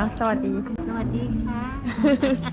อะสวัสดี สวัสดีค่ะ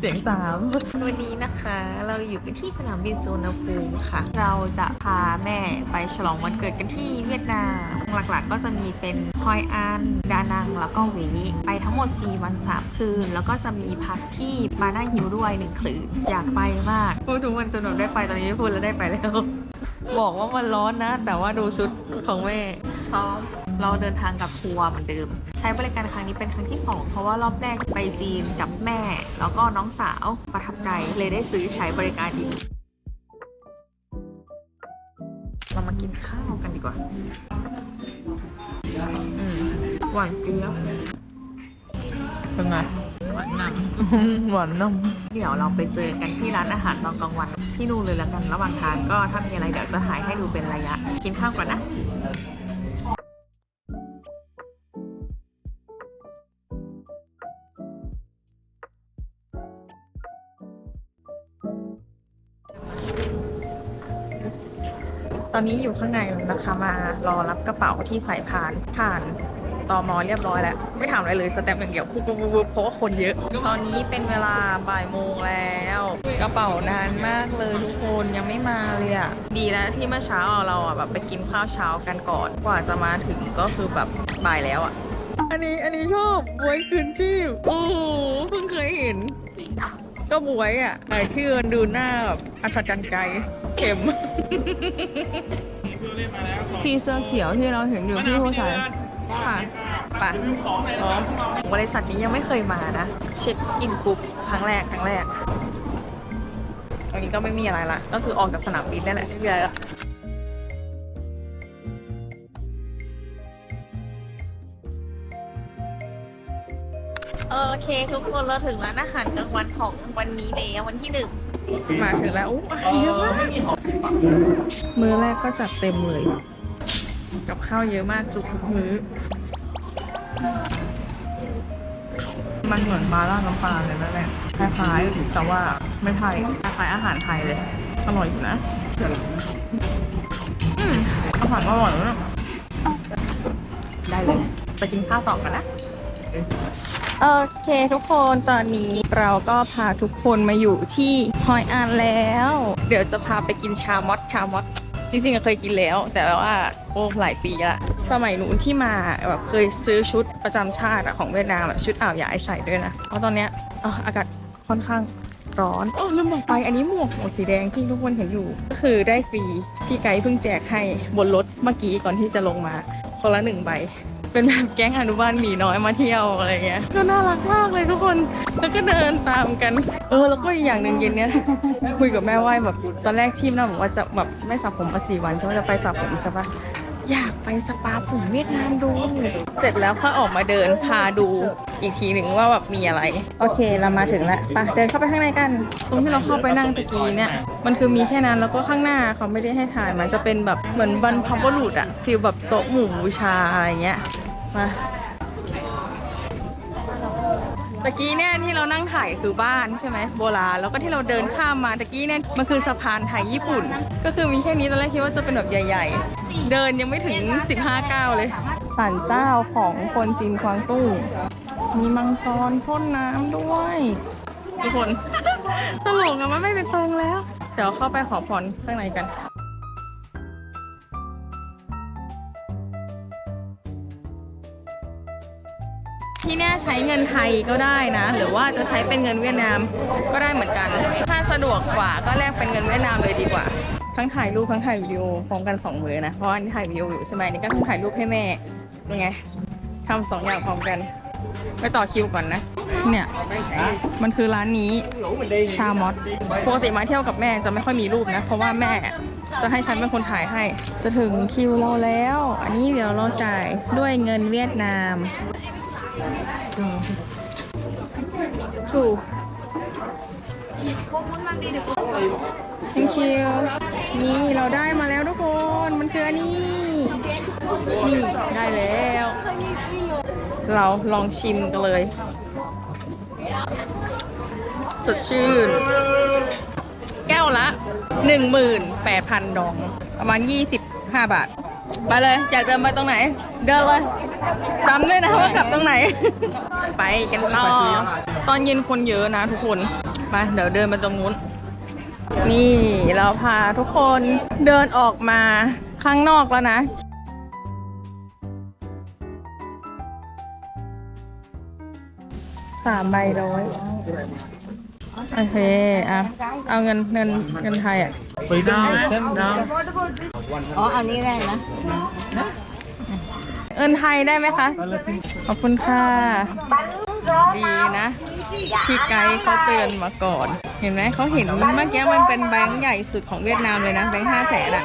เสียงสามวันนี้นะคะเราอยู่กันที่สนามบินสุวรรณภูมิค่ะ เราจะพาแม่ไปฉลองวันเกิดกันที่เวียดนาม หลักๆก็จะมีเป็นฮอยอัน ดานัง แล้วก็หวีไปทั้งหมด 4 วัน3คืน แล้วก็จะมีพักที่มาหน้าฮิวด้วยหนึ่งคืนอยากไปมาก พูดทุกวันจนหนูได้ไปตอนนี้ไม่พูดแล้วได้ไปแล้ว บอกว่ามันร้อนนะ แต่ว่าดูชุดของแม่พร้อมเราเดินทางกับทัวร์เหมือนเดิม ใช้บริการครั้งนี้เป็นครั้งที่ 2 เพราะว่ารอบแรกไปจีนกับแม่ แล้วก็น้องสาวประทับใจเลยได้ซื้อใช้บริการอีกเรามากินข้าวกันดีกว่าอืมหวานเจี๊ยบ เป็นไง หวานนหวานนำเดี๋ยวเราไปเจอกันที่ร้านอาหารตอนกลางวันที่นู่นเลยแล้วกัน ระหว่างทางก็ถ้ามีอะไรเดี๋ยวจะหายให้ดูเป็นระยะ กินข้าวก่อนนะ ตอนนี้อยู่ข้างในแล้วนะคะมารอรับกระเป๋าที่ใส่ผ่านผ่าน ตอมอเรียบร้อยแล้ว ไม่ถามอะไรเลยสแตมป์อย่างเดียวปุ๊บปุ๊บปุ๊บเพราะว่าคนเยอะ ตอนนี้เป็นเวลาบ่ายโมงแล้วกระเป๋านานมากเลยทุกคนยังไม่มาเลยอะดีนะที่เมื่อเช้าเราอะแบบไปกินข้าวเช้ากันก่อนกว่าจะมาถึงก็คือแบบบ่ายแล้วอะอันนี้อันนี้ชอบบวยคืนชีพโอ้โหเพิ่งเคยเห็น ก็บวยอะแต่ที่มันดูหน้าแบบอัศจรรย์ใจเข็มพี่เสื้อเขียวที่เราเห็นอยู่พี่ผู้ชาย ค่ะไปพร้อมบริษัทนี้ยังไม่เคยมานะ เช็คอินปุ๊บครั้งแรกครั้งแรกตรงนี้ก็ไม่มีอะไรละ ก็คือออกจากสนามบินนั่นแหละไม่มีอะไรละโอเคทุกคนเราถึงร้านอาหารกลางวันของวันนี้แล้ววันที่หนึ่งมาถึงแล้วอุ๊ยอาหารเยอะมากมื้อแรกก็จัดเต็มเลย กับข้าวเยอะมากจุกทุกมื้อมันเหมือนปลาล่าน้ำปลาเลยนั่นแหละคล้ายๆแต่ว่าไม่ไทยคล้ายๆอาหารไทยเลย อร่อยอยู่นะอืมอาหารอร่อยมากได้เลย ไปกินข้าวต่อกันนะโอเคทุกคนตอนนี้เราก็พาทุกคนมาอยู่ที่ฮอยอันแล้ว เดี๋ยวจะพาไปกินชามอดชามอด จริงๆเคยกินแล้ว แต่ว่าโอ้หลายปีละสมัยนู้นที่มาแบบเคยซื้อชุดประจำชาติของเวียดนามแบบชุดอ่าวยายใส่ด้วยนะเพราะตอนเนี้ยอะอากาศค่อนข้างร้อนโอ้ลืมบอกไปอันนี้หมวกหมวกสีแดงที่ทุกคนเห็นอยู่ ก็คือได้ฟรีพี่ไกด์เพิ่งแจกให้บนรถเมื่อกี้ก่อนที่จะลงมาคนละหนึ่งใบ เป็นแบบแก๊งอนุบาลหมีน้อยมาเที่ยวอะไรเงี้ยก็น่ารักมากเลยทุกคน แล้วก็เดินตามกัน เออแล้วก็อีกอย่างหนึ่งเย็นเนี้ยคุยกับแม่ว่าแบบตอนแรกทีมน่าบอกว่าจะแบบไม่สระผมมาสี่วันใช่ไหมจะไปสระผมใช่ปะอยากไปสปาผมเวียดนามดู เสร็จแล้วค่อยออกมาเดินพาดูอีกทีหนึ่งว่าแบบมีอะไร โอเคเรามาถึงแล้วไปเดินเข้าไปข้างในกัน ตรงที่เราเข้าไปนั่งตะกี้เนี่ย มันคือมีแค่นั้นแล้วก็ข้างหน้าเขาไม่ได้ให้ถ่ายมันจะเป็นแบบเหมือนบรรพบุรุษอะฟีลแบบโต๊ะหมู่บูชาอะไรเงี้ย มาตะกี้เนี่ยที่เรานั่งถ่ายคือบ้านใช่ไหมโบราณแล้วก็ที่เราเดินข้ามมาตะกี้เนี่ยมันคือสะพานไทยญี่ปุ่น ก็คือมีแค่นี้ตอนแรกคิดว่าจะเป็นแบบใหญ่ ๆ เดินยังไม่ถึง 15ก้าวเลยศาลเจ้าของคนจีนกวางตุ้งมีมังกรพ่นน้ำด้วย ทุกคนตลกอะมันไม่เป็นทรงแล้ว เดี๋ยวเข้าไปขอพรข้างในกัน ที่เนี่ยใช้เงินไทยก็ได้นะ หรือว่าจะใช้เป็นเงินเวียดนามก็ได้เหมือนกัน ถ้าสะดวกกว่าก็แลกเป็นเงินเวียดนามเลยดีกว่า ทั้งถ่ายรูปทั้งถ่ายวิดีโอพร้อมกันสองมือนะ เพราะอันนี้ถ่ายวิดีโออยู่ใช่ไหมนี่ก็ต้องถ่ายรูปให้แม่ยังไงทำสองอย่างพร้อมกันไปต่อคิวก่อนนะ เนี่ย มันคือร้านนี้ชามอสปกติมาเที่ยวกับแม่จะไม่ค่อยมีรูปนะ เพราะว่าแม่จะให้ฉันเป็นคนถ่ายให้ จะถึงคิวเราแล้ว อันนี้เดี๋ยวเราจ่ายด้วยเงินเวียดนาม ถูก thank you นี่เราได้มาแล้วทุกคน มันคืออันนี้ นี่ได้แล้ว เราลองชิมกันเลย สดชื่น แก้วละ 18,000 ดอง ประมาณ 25 บาท ไปเลยอยากเดินไปตรงไหน เดินเลยจำด้วยนะว่ากลับตรงไหน ไปกันต่อตอนเย็นคนเยอะนะทุกคนไปเดี๋ยวเดินไปตรงนู้น นี่เราพาทุกคนเดินออกมาข้างนอกแล้วนะสามใบร้อย โอเคอะเอาเงินเงินเงินไทยอะไปดาวเส้นดาวอ๋ออันนี้ได้นะเงินไทยได้ไหมคะ ขอบคุณค่ะ ดีนะที่ไกด์เขาเตือนมาก่อน เห็นไหมเขาเห็นเมื่อกี้มันเป็นแบงค์ใหญ่สุดของเวียดนามเลยนะแบงค์ห้าแสนอะ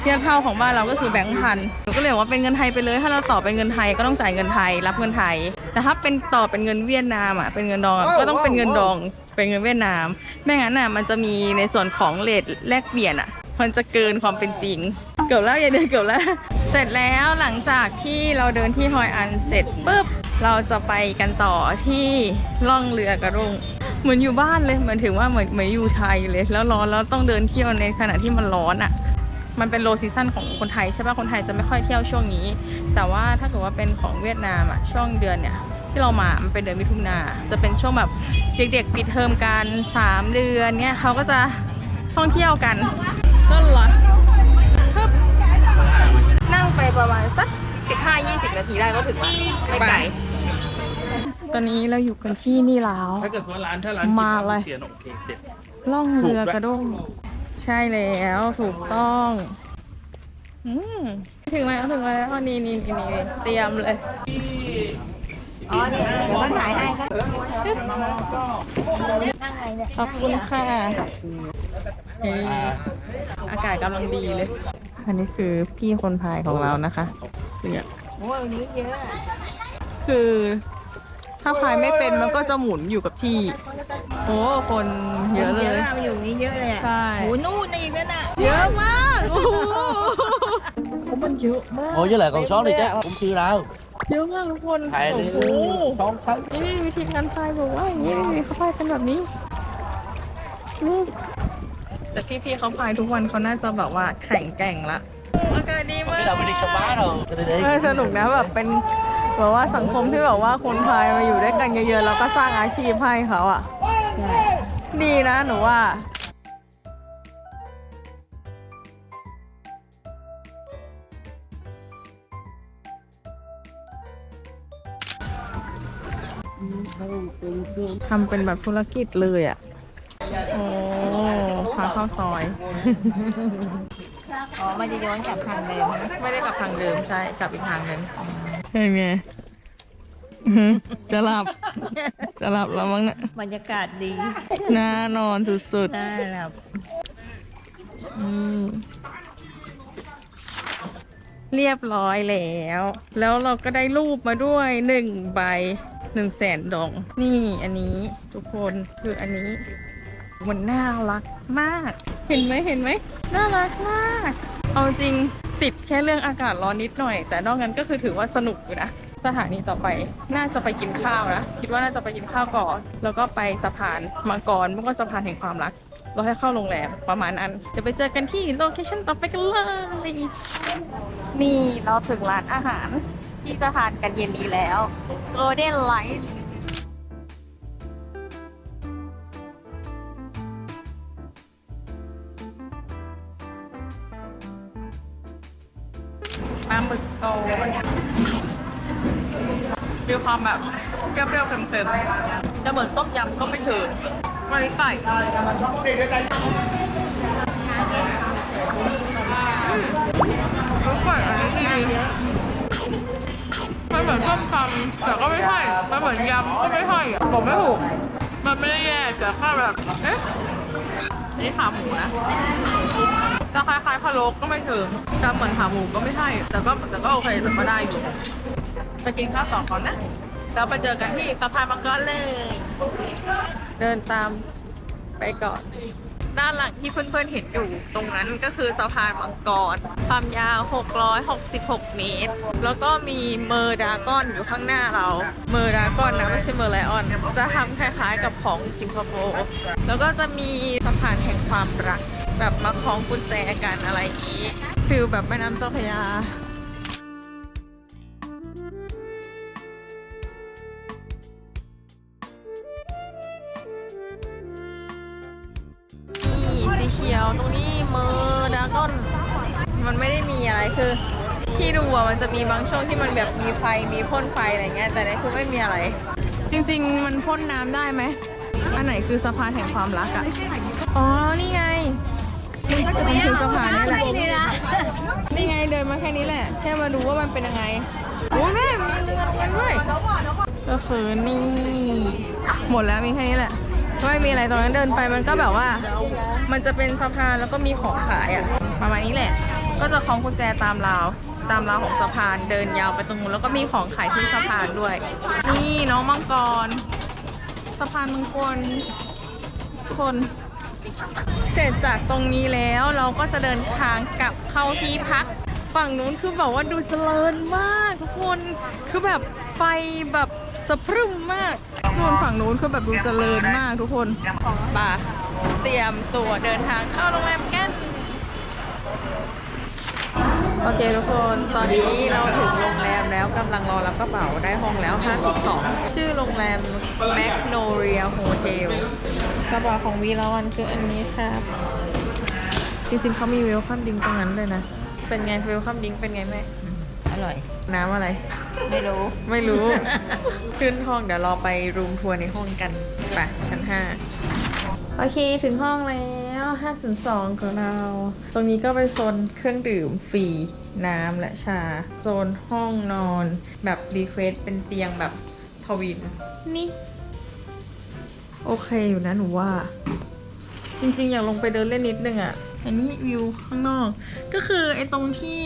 เทียบเท่าของบ้านเราก็คือแบงค์พันหนูก็เลยบอกว่าเป็นเงินไทยไปเลย ถ้าเราต่อเป็นเงินไทยก็ต้องจ่ายเงินไทยรับเงินไทย แต่ถ้าเป็นต่อเป็นเงินเวียดนามอะเป็นเงินดองอะก็ต้องเป็นเงินดอง เป็นเงินเวียดนาม ไม่งั้นน่ะมันจะมีในส่วนของเลทแลกเปลี่ยนอะ มันจะเกินความเป็นจริง เกือบแล้วอย่าเดินเกือบแล้ว เสร็จแล้วหลังจากที่เราเดินที่ฮอยอันเสร็จปุ๊บ เราจะไปกันต่อที่ล่องเรือกระด้งเหมือนอยู่บ้านเลยเหมือนถึงว่าเหมือนเหมือนอยู่ไทยเลย แล้วร้อนแล้วต้องเดินเที่ยวในขณะที่มันร้อนอะมันเป็นโลซีซั่นของคนไทยใช่ปะคนไทยจะไม่ค่อยเที่ยวช่วงนี้ แต่ว่าถ้าเกิดว่าเป็นของเวียดนามอะช่วงเดือนเนี่ย ที่เรามา มันเป็นเดือนมิถุนา จะเป็นช่วงแบบเด็กๆ ปิดเทอมกันสามเดือนเนี่ยเขาก็จะท่องเที่ยวกันก็เหรอฮึบนั่งไปประมาณสัก 15-20 นาทีได้ก็ถึงละไม่ไกล ตอนนี้เราอยู่กันที่นี่แล้ว ถ้าเกิดว่าร้านถ้าร้านมาเลย เสียนโอเคเด็ด ล่องเรือกระด้ง ใช่แล้วถูกต้องอืมถึงแล้วถึงแล้วนี่นี่นี่นี่เตรียมเลย อ๋อเดี๋ยวเดี๋ยวก็ถ่ายให้ครับขอบคุณค่ะเฮ้ยอากาศกำลังดีเลย อันนี้คือพี่คนพายของเรานะคะเนี่ยโอ้ยวันนี้เยอะ คือถ้าพายไม่เป็นมันก็จะหมุนอยู่กับที่โอ้คนเยอะเลยเยอะมันอยู่นี้เยอะเลยใช่โหนู่นอีกนั่นน่ะเยอะมากโอ้โหมันเยอะมาก Ủa với lại còn sót đi chứ cũng chưa đâu เยอะมากทุกคน Thầy โอ้ đi โห Con thấy นี่วิธีการพายบอกว่าอย่างนี้เขาพายกันแบบนี้นี่แต่พี่ๆเขาพายทุกวันเขาน่าจะแบบว่าแข็งแกร่งละอากาศดีมาก Cái đầu mình đi sông bá rồi Đi đi เออสนุกนะแบบเป็นแบบว่าสังคมที่แบบว่าคนไทยมาอยู่ด้วยกันเยอะๆแล้วก็สร้างอาชีพให้เขาอะ ดีนะหนูว่า ทำเป็นแบบธุรกิจเลยอะ โอ้พาเข้าซอย อ๋อ มันจะย้อนกลับทางเดิมนะไม่ได้กลับทางเดิมใช่ กลับอีกทางนึงเห็นไงอื้อหือจะหลับ จะหลับแล้วมั้งเนี่ยบรรยากาศดี น่านอนสุดได้แล้วๆอืมเรียบร้อยแล้ว แล้วเราก็ได้รูปมาด้วยหนึ่งใบ หนึ่งแสนดอง นี่อันนี้ทุกคนคืออันนี้ มันน่ารักมาก เห็นไหมเห็นไหมน่ารักมาก เอาจริงติดแค่เรื่องอากาศร้อนนิดหน่อย แต่นอกนั้นก็คือถือว่าสนุกอยู่นะสถานีต่อไปน่าจะไปกินข้าวนะคิดว่าน่าจะไปกินข้าวก่อน แล้วก็ไปสะพานมังกรมันก็สะพานแห่งความรักเราให้เข้าโรงแรมประมาณนั้นเดี๋ยวไปเจอกันที่โลเคชั่นต่อไปกันเลย นี่เราถึงร้านอาหาร ที่จะทานกันเย็นนี้แล้ว Golden Light ปลาหมึกโตมีความแบบเปรี้ยวๆเค็มๆจะเหมือนต้มยำก็ไม่ถึงไม่ไก่รู้ก่อนอันนี้ดีมัน เหมือนส้มตำแต่ก็ไม่ใช่ มันเหมือนยำก็ไม่ใช่อะบอกไม่ถูก มันไม่ได้แย่แต่แค่แบบ เอ๊ะ นี่ขาหมูนะจะคล้ายๆพะโล้ก็ไม่ถึงจะเหมือนขาหมูก็ไม่ใช่ แต่ก็แต่ก็โอเคแต่ก็ได้อยู่ไปกินข้าวต่อก่อนนะแล้วไปเจอกันที่สะพานมังกรเลย เดินตามไปก่อน ด้านหลังที่เพื่อนๆเห็นอยู่ตรงนั้นก็คือสะพานมังกร ความยาว 666 เมตร แล้วก็มีเมอร์ดากอนอยู่ข้างหน้าเรา เมอร์ดากอนนะไม่ใช่เมอร์ไลออน จะทำคล้ายๆกับของสิงคโปร์ แล้วก็จะมีสะพานแห่งความรัก แบบมาคล้องกุญแจกันอะไรอย่างนี้ฟิลแบบแม่น้ำเจ้าพระยา คือที่ดูอะมันจะมีบางช่วงที่มันแบบมีไฟมีพ่นไฟอะไรเงี้ยแต่ในคือไม่มีอะไร จริง ๆ มันพ่นน้ำได้ไหมอันไหนคือสะพานแห่งความรักอะอ๋อนี่ไงมันคือสะพานนี่แหละนี่ไงเดินมาแค่นี้แหละ แค่มาดูว่ามันเป็นยังไงโอ้ยแม่มีเรือกันด้วยก็คือนี่ หมดแล้วมีแค่นี้แหละไม่มีอะไรตรงนั้นเดินไปมันก็แบบว่า มันจะเป็นสะพานแล้วก็มีของขายอะประมาณนี้แหละ ก็จะคล้องกุญแจตามราว ตามราวของสะพานเดินยาวไปตรงนู้นแล้วก็มีของขายที่สะพานด้วย นี่น้องมังกร สะพานมังกรคนเสร็จจากตรงนี้แล้วเราก็จะเดินทางกลับเข้าที่พัก ฝั่งนู้นคือแบบว่าดูเจริญมากทุกคนคือแบบไฟแบบสะพรึมมากนู่นฝั่งนู้นคือแบบดูเจริญมากทุกคนป่ะเตรียมตัวเดินทางเข้าโรงแรมแกัน โอเคทุกคนตอนนี้เราถึงโรงแรมแล้วกำลังรอรับกระเป๋าได้ห้องแล้ว 52 ชื่อโรงแรม Magnolia Hotel กระเป๋าของวีละวันคืออันนี้ครับจริงๆเขามีเวลคัมดิงตรงนั้นเลยนะ เป็นไงเวลคัมดิงเป็นไงแม่ อร่อย น้ำอะไร ไม่รู้ ไม่รู้ ขึ้นห้องเดี๋ยวเราไปรูมทัวร์ในห้องกัน ไปชั้น 5 โอเคถึงห้องแล้ว 502 ของเรา ตรงนี้ก็เป็นโซนเครื่องดื่มฟรีน้ำและชา โซนห้องนอน แบบรีเควสเป็นเตียงแบบทวิน นี่ โอเคอยู่นะหนูว่า จริงๆ อยากลงไปเดินเล่นนิดนึงอะ่ะ อันนี้วิวข้างนอก ก็คือไอ้ตรงที่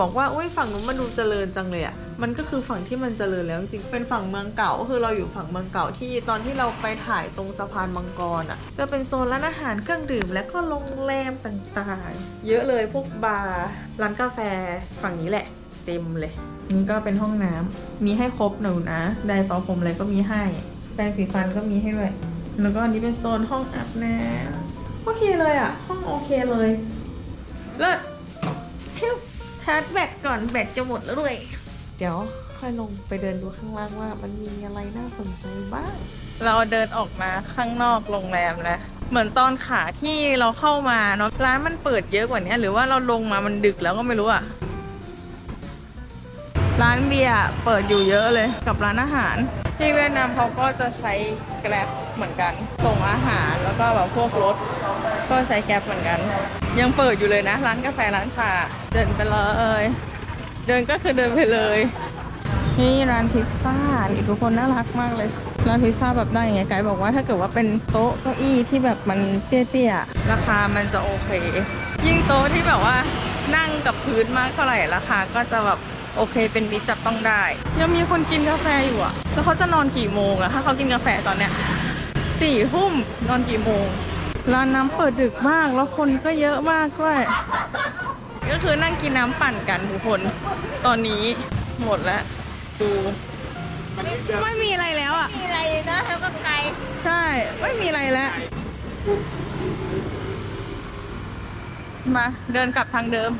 บอกว่าอุ้ยฝั่งนู้นมันดูเจริญจังเลยอะ่ะมันก็คือฝั่งที่มันเจริญแล้วจริงเป็นฝั่งเมืองเก่าก็คือเราอยู่ฝั่งเมืองเก่าที่ตอนที่เราไปถ่ายตรงสะพานมังกรอะ่ะก็เป็นโซนร้านอาหารเครื่องดื่มและก็โรงแรมต่างๆ เยอะเลยพวกบาร์ร้านกาแฟฝั่งนี้แหละ เต็มเลย นี่ก็เป็นห้องน้ำมีให้ครบหนูนะไดร์เป่าผมอะไรก็มีให้แปรงสีฟันก็มีให้ด้วยแล้วก็อันนี้เป็นโซนห้องอาบน้ำ โอเคเลยอะห้องโอเคเลยเลิศพิ้วชาร์จแบตก่อนแบตจะหมดแล้วด้วยเดี๋ยวค่อยลงไปเดินดูข้างล่างว่ามันมีอะไรน่าสนใจบ้าง เราเดินออกมาข้างนอกโรงแรมแล้วเหมือนตอนขาที่เราเข้ามาเนาะร้านมันเปิดเยอะกว่านี้หรือว่าเราลงมามันดึกแล้วก็ไม่รู้อะร้านเบียร์เปิดอยู่เยอะเลยกับร้านอาหาร ที่เวียดนามเขาก็จะใช้แกร็บเหมือนกันส่งอาหารแล้วก็แบบพวกรถ ก็ใช้แกร็บเหมือนกัน ยังเปิดอยู่เลยนะ ร้านกาแฟร้านชา เดินไปเลย เดินก็คือเดินไปเลย นี่ร้านพิซซ่าทุกคนน่ารักมากเลย ร้านพิซซ่าแบบได้ไงไกด์บอกว่าถ้าเกิดว่าเป็นโต๊ะเก้าอี้ที่แบบมันเตี้ยๆ ราคามันจะโอเค ยิ่งโต๊ะที่แบบว่านั่งกับพื้นมากเท่าไหร่ราคาก็จะแบบโอเคเป็นมิตรจับต้องได้ ยังมีคนกินกาแฟอยู่อะแล้วเขาจะนอนกี่โมงอะถ้าเขากินกาแฟตอนเนี้ยสี่ทุ่มนอนกี่โมง ร้านน้ำเปิดดึกมากแล้วคนก็เยอะมากด้วย ก็คือนั่งกินน้ำปั่นกันทุกคน ตอนนี้หมดแล้ว ดูไม่มีอะไรแล้วอะมีอะไรเลยนะแล้วก็ไกลใช่ ไม่มีอะไรแล้ว มาเดินกลับทางเดิม